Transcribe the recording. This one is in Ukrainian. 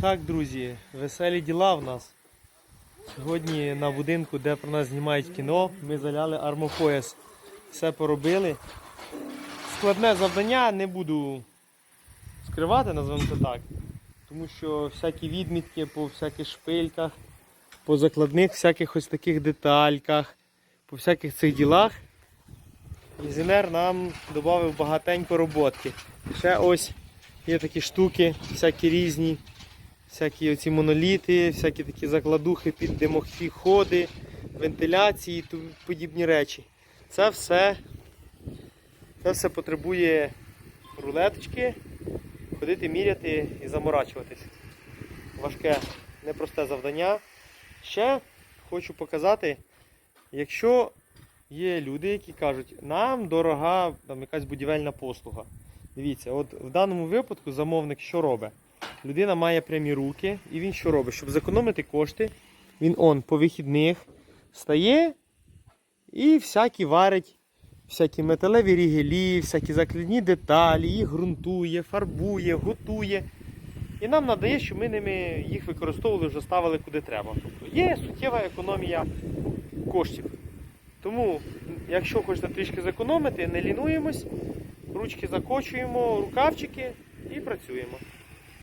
так, друзі, веселі діла в нас. Сьогодні на будинку, де про нас знімають кіно, ми заляли армопояс. Все поробили. Складне завдання не буду скривати, називаємо це так. Тому що всякі відмітки по всяких шпильках, по закладних всяких ось таких детальках, по всяких цих ділах. Інженер нам додав багатенько роботки. Ще ось є такі штуки, всякі різні, всякі оці моноліти, всякі такі закладухи під димоходи, вентиляції і подібні речі. Це все, це все потребує рулеточки, ходити міряти і заморачуватись. Важке, непросте завдання. Ще хочу показати, якщо є люди, які кажуть, нам дорога там, якась будівельна послуга. Дивіться, от в даному випадку замовник що робить? Людина має прямі руки, і він що робить? Щоб зекономити кошти, він он по вихідних стає і всякі варить всякі металеві рігелі, всякі закладні деталі, їх ґрунтує, фарбує, готує. І нам надає, щоб ми ними їх використовували, вже ставили куди треба. Тобто є суттєва економія коштів. Тому, якщо хочете трішки зекономити, не лінуємось, ручки закочуємо, рукавчики і працюємо.